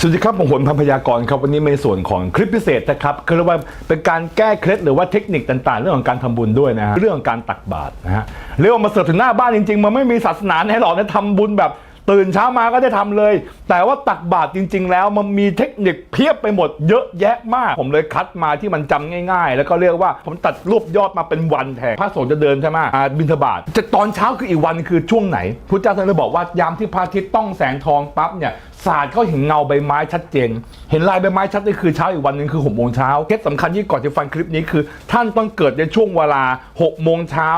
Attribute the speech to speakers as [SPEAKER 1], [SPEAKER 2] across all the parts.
[SPEAKER 1] สวัสดีครับผมหนพันพยากรครับวันนี้ในส่วนของคลิปพิเศษนะครับคือเรียกว่าเป็นการแก้เคล็ดหรือว่าเทคนิคต่างๆ เรื่องของการทำบุญด้วยนะฮะเรื่องการตักบาตรนะฮะเรียกว่ามาเสิร์ฟถึงหน้าบ้านจริงๆ มันไม่มีศาสนาไหนหรอกนะทำบุญแบบ ตื่นเช้ามาก็ได้ทำเลย แต่ว่าตักบาตรจริง ๆ แล้วมันมีเทคนิคเพียบไปหมดเยอะแยะมาก ผมเลยคัดมาที่มันจำง่าย ๆ แล้วก็เรียกว่าผมตัดรวบยอดมาเป็นวันแทนพระสงฆ์จะเดินใช่ไหมบิณฑบาตจะตอนเช้าคืออีกวันคือช่วงไหนพุทธเจ้าท่านเลยบอกว่ายามที่พระอาทิตย์ต้องแสงทองปั๊บเนี่ยศาสตร์เขาเห็นเงาใบไม้ชัดเจน เห็นลายใบไม้ชัดนี่คือเช้าอีกวันหนึ่งคือ6โมงเช้าเคล็ดสำคัญที่ก่อนจะฟังคลิปนี้คือ ท่านต้องเกิดในช่วงเวลา6โมงเช้า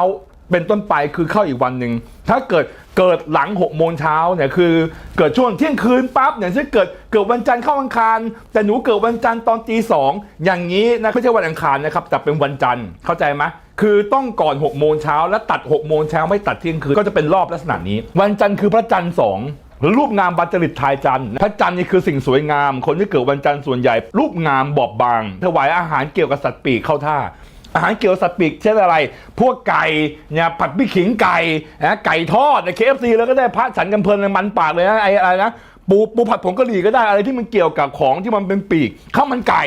[SPEAKER 1] เป็นต้นไปคือเข้าอีกวันหนึ่งถ้าเกิดเกิดหลัง6โมงเช้าเนี่ยคือเกิดช่วงเที่ยงคืนปั๊บเนี่ยถ้าเกิดเกิดวันจันทร์เข้าอังคาร แต่หนูเกิดวันจันทร์ตอนตีสองอย่างนี้นะไม่ใช่วันอังคารนะครับแต่เป็นวันจันทร์เข้าใจไหมคือต้องก่อน6โมงเช้าและตัด6โมงเช้าไม่ตัดเที่ยงคืนก็จะเป็นรอบลักษณะนี้ วันจันทร์คือพระจันทร์สองรูปงามบัจจริตทายจันทร์พระจันทร์นี่คือสิ่งสวยงาม คนที่เกิดวันจันทร์ส่วนใหญ่ รูปงามบอบบางถวายอาหารเกี่ยวกับสัตว์ปีกเข้าท่า อาหารเกี่ยวสัตว์ปีกเช่นอะไร พวกไก่เนี่ยผัดพริกขิงไก่นะไก่ทอดในเคฟซีแล้วก็ได้พระฉันกันเพลินในมันปากเลยนะไอ้อะไรนะปูปูผัดผงกะหรี่ก็ได้อะไรที่มันเกี่ยวกับของที่มันเป็นปีกข้าวมันไก่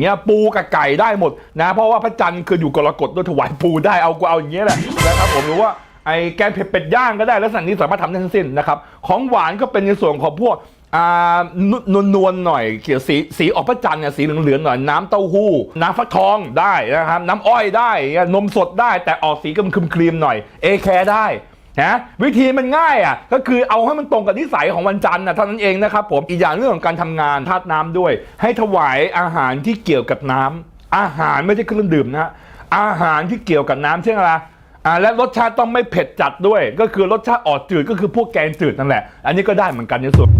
[SPEAKER 1] เนี่ยปูกับไก่ได้หมดนะเพราะว่าพระจันทร์คืออยู่กรกฎด้วยถวายปูได้เอากูเอาอย่างเงี้ยแหละนะครับผมหรือว่าไอ้แกงเผ็ดเป็ดย่างก็ได้แลักษณะนี้สามารถทำได้ทั้งสิ้นนะครับของหวานก็เป็นในส่วนของพวก อ่านวลนวลๆหน่อยเกี่ยวสีสีออกพระจันทร์เนี่ยสีเหลืองๆหน่อยน้ำเต้าหู้ น้ำฟักทองได้นะครับน้ำอ้อยได้นมสดได้แต่ออกสีกึมครีมๆหน่อยเอแคร์ได้นะวิธีมันง่ายอะก็คือเอาให้มันตรงกับนิสัยของวันจันทร์นะเท่านั้นเองนะครับผมอีกอย่างเรื่องของการทำงานธาตุน้ำด้วย ให้ถวายอาหารที่เกี่ยวกับน้ำอาหารไม่ใช่เครื่องดื่มนะฮะอาหารที่เกี่ยวกับน้ำเช่นอะไรอ่าและรสชาติต้องไม่เผ็ดจัดด้วย ก็คือรสชาติออกจืดก็คือพวกแกงจืดนั่นแหละ อันนี้ก็ได้เหมือนกันในส่วน